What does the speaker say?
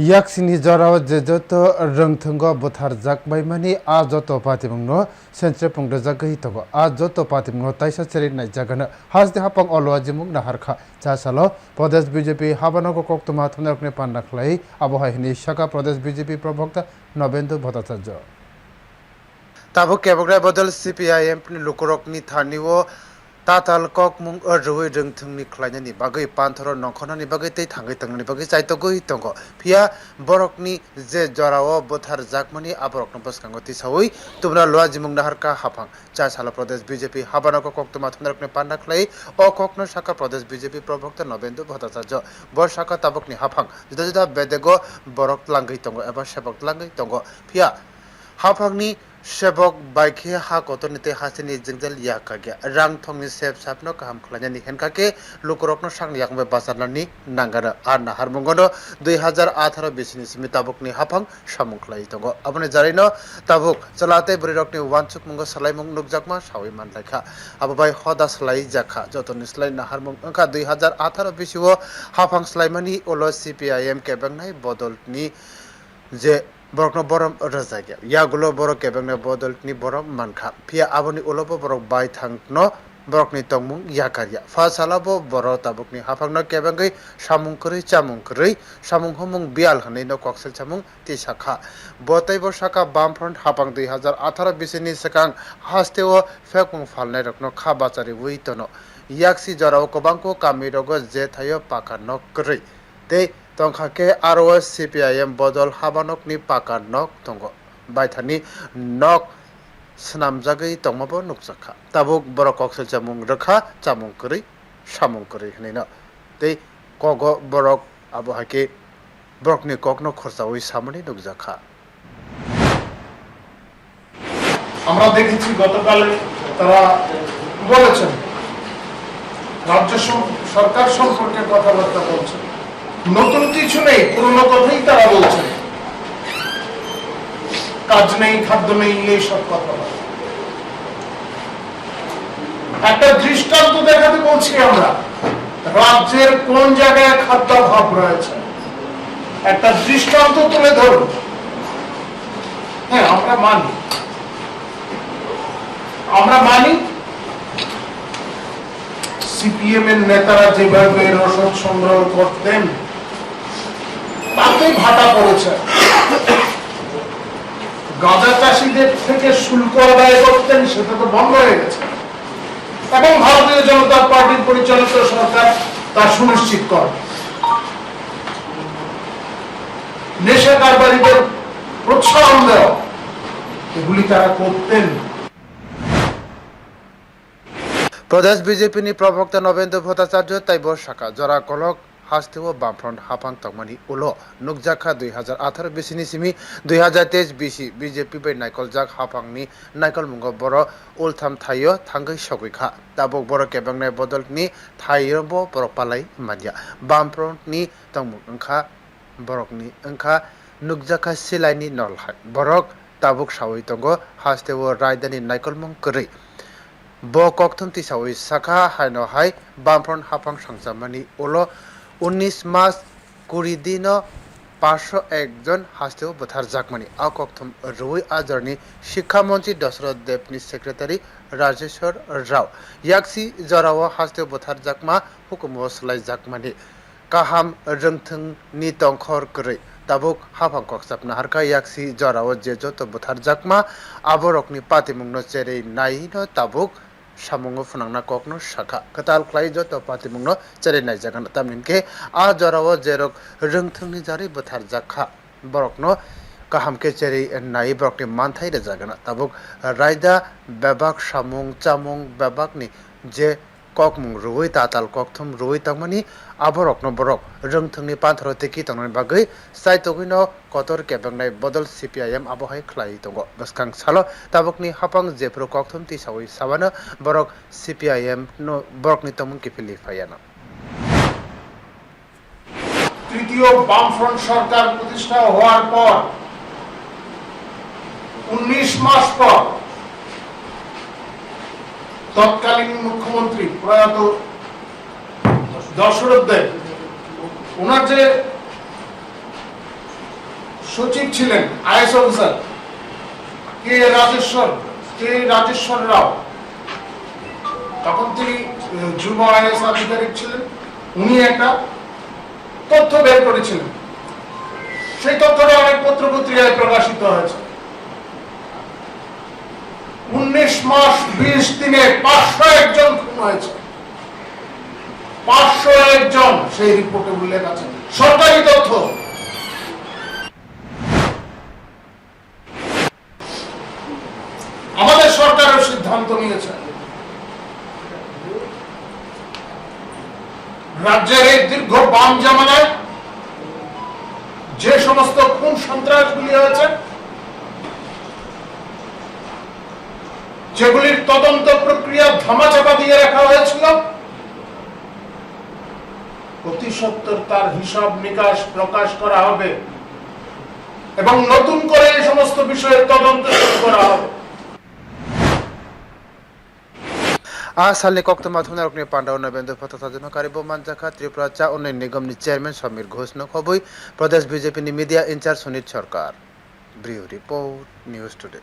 jorao je joto rongthungo buthar jakbaimani a joto patimungno sentre pungdo jagai togo a joto patimungno taisa cheri nai jagana hasde hapang olo jimung na harkha chasalo প্রদেশ BJP হাবানগর কক্তমা থুনারকনে পান্ডা খলাই আবহাওয়া হিনি শাখা প্রদেশ BJP প্রবক্তা নবেন্দু ভট্টাচার্য তাবো কেবগ্রাই বদল সিপিআইএম লুকরকনি থানিও তাতাল কক মুং রুই রংথুংনি খ্লাইনানি বাগৈ পান্থর নখনানি বাগৈ তৈ থাঙ্গৈ তংনি বাগৈ চাইতগৈ তঙ্গ ফিয়া বরকনি যে জরাও বথার জাকমানি আবরকন বসকাঙ্গ তিসাউই তুমরা লোয়া জিমুং নাহারকা হাফাং চা সালা প্রদেশ বিজেপি হাবানক কক্তমা থুনারকনি পান্ডা খ্লাই ও কক্ন শাখা প্রদেশ বিজেপি প্রবক্তা নবেন্দু ভট্টাচার্য বর শাখা তাবকনি হাফাং জুদা জুদা বেদেগ বরক লাঙ্গৈ তঙ্গ এবার সেবক লাঙ্গৈ তঙ্গ ফিয়া হাফাংনি sebok baikhe ha kotonite hasini jingjal yakage rang thongni sep sapno kaham khlanyani henkake lukorokno sang yakbe basarnani nangara ar na harmongono 2018 bisini simi tabukni hafang samung khlai tongo abone jarino tabuk chalate burirokni wansuk mungo salaimung nukjakma sawi manlaikha ababai hoda slai jakha jotoni slai na harmong angka 2018 bisio hafang slaimani olo cpim kebengnai bodolni যে borokno borom rajagya yagulo borok kebengna bodolni borom mankha pia aboni ulobo borok bai thangno borokni tongmung yakarya fa salabo borok tabukni hafangno kebengai samung koroi chamung koroi samung homung bial hanai no koksel chamung ti sakha botai bo saka bamfront hapang 2018 bisini sakang hasteo fekung falnai rokno kha bachari ui tono yaksi jorao kobangko kami rogo je thayo paka nok koroi tei tongkhake aro CPIM bodol habanokni paka nok tongo baithani nok snamjagoi tongmabo nukjakha tabuk borok koksel chamung rakha chamung koroi samung koroi hinaino tei kogo borok abo hake borokni kokno khorchawi samani nukjakha আমরা দেখেছি গতকাল তারা বলেছেন রাজ্য সরকার সম্পর্কে কথাবার্তা বলছেন নতুন কিছু নেই, পুরনো কথাই তারা বলছেন। কাজ নেই, খাদ্য নেই এইসব কথা। একটা দৃষ্টান্ত দেখাতে বলছি আমরা, রাজ্যের কোন জায়গায় খাদ্যাভাব রয়েছে? একটা দৃষ্টান্ত তুলে ধরুন। হ্যাঁ আমরা মানি। আমরা মানি সিপিএম এর নেতারা যেভাবে রসদ সংগ্রহ করতেন তাতে ভাটা পড়েছে। গাঁজা চাষিদের থেকে শুল্ক আদায় করতেন, সেটা তো বন্ধ হয়ে গেছে। এবং ভারতীয় জনতা পার্টির পরিচালিত সরকার তা সুনিশ্চিত করে। নেশা প্রোৎসাহন দেওয়া, এগুলি তারা করতেন। প্রদেশ বিজেপিনি প্রবক্তা নবেন্দ্র ভট্টাচার্য তাইব শাখা জরা কলক হাস্তেও বামফ্রন্ট হাফাং তংমানি উলো নুকজাখা দুই হাজার আঠারো বিসিনি সিমি দুই হাজার তেইশ বিসি বিজেপি bai নাইকল জাক হাফাংনি, নাইকল মুঙ্গ বড় উলথাম থাইও থাঙ্গৈ সগৈখা তাবক বড় কেবাংনাই বদলনি থাইও বড় পালাই মানিয়া বামফ্রন্টনি তংমুক ওংখা borokni wngkha nukjaka silaini nolhai borok tabuk sawi tongo hasteo raidani naikolmung kwrwi bo kokthum tisawi sakha haino hai বামফ্রন্ট হাফাং সংসামানি উলো উনিশ মাস কুড়ি দিন পাঁচশো একজন হাস্তেও বোথার জাকমানি আ কক্থম রুই আজরনি শিক্ষামন্ত্রী দশরথ দেবনি সেক্রেটারি রাজেশ্বর রাও ইয়াকসি জরাও হাস্তেও বোথার জাকমা হুকুম সলাই জাকমানি কাহাম রংথং নি তংখর কरै তাবুক হাফাং কক্সাপনা হারকা ইয়াকসি জরাও যে যত বোথার জাকমা আবরকনি পাতিমুংনো চেरै নাইনো তাবুক সামঙ্গ ফুনাংনা ককনো শাখা কাতাল খ্লাই যত পাতিমুংনো চেरै নাই জাগান তামনিনকে আ জরাও জেরক রংথংনি জারি বথার জাখা বরকনো কাহামকে চেরি নাই বরকনি মানথাই রে জাগানা তাবুক রাইদা বেবাক সামুং চামুং বেবাকনি যে kokmung rui tatal kokthum rui tangmani aborokno borok rungthungni pantharo teki tangnani bagui saitogino kotor kebangnai bodol CPIM abohai khlai tongo baskang salo tabokni hapang jepro kokthum ti sawi sabano borok CPIM no borokni tongmung kipili fayano তৃতীয় বামফ্রন্ট সরকার প্রতিষ্ঠা হওয়ার পর উনিশ মাস পর তৎকালীন মুখ্যমন্ত্রী প্রয়াত দশরথ দেব ওনার যে সচিব ছিলেন IAS officer, K Rajeshwar K Rajeshwar Rao, তখন তিনি যুব আইএস আধিকারিক ছিলেন। উনি একটা তথ্য বের করেছিলেন। সেই তথ্যটা অনেক পত্র পত্রিকায় প্রকাশিত হয়েছে। উনিশ মাস বিশ দিনে পাঁচশো একজন খুন হয়েছে। পাঁচশো একজন সেই রিপোর্টে উল্লেখ আছে। সরকারি তথ্য। আমাদের সরকারের সিদ্ধান্ত নিয়েছে। রাজ্যের এই দীর্ঘ বাম জামানায় যে সমস্ত খুন সন্ত্রাসগুলি হয়েছে যেগুলির তদন্ত প্রক্রিয়া ধামাচাপা দিয়ে রাখা হয়েছিল তার হিসাব নিকাশ প্রকাশ করা হবে এবং নতুন করে এই সমস্ত বিষয়ের তদন্ত শুরু করা হবে। আসালে কক্তমা অন্য বেন্দু ফতাধীনকারী চেয়ারম্যান সমীর ঘোষ নকবই প্রদেশ BJP media incharge Sunit Sarkar. News today.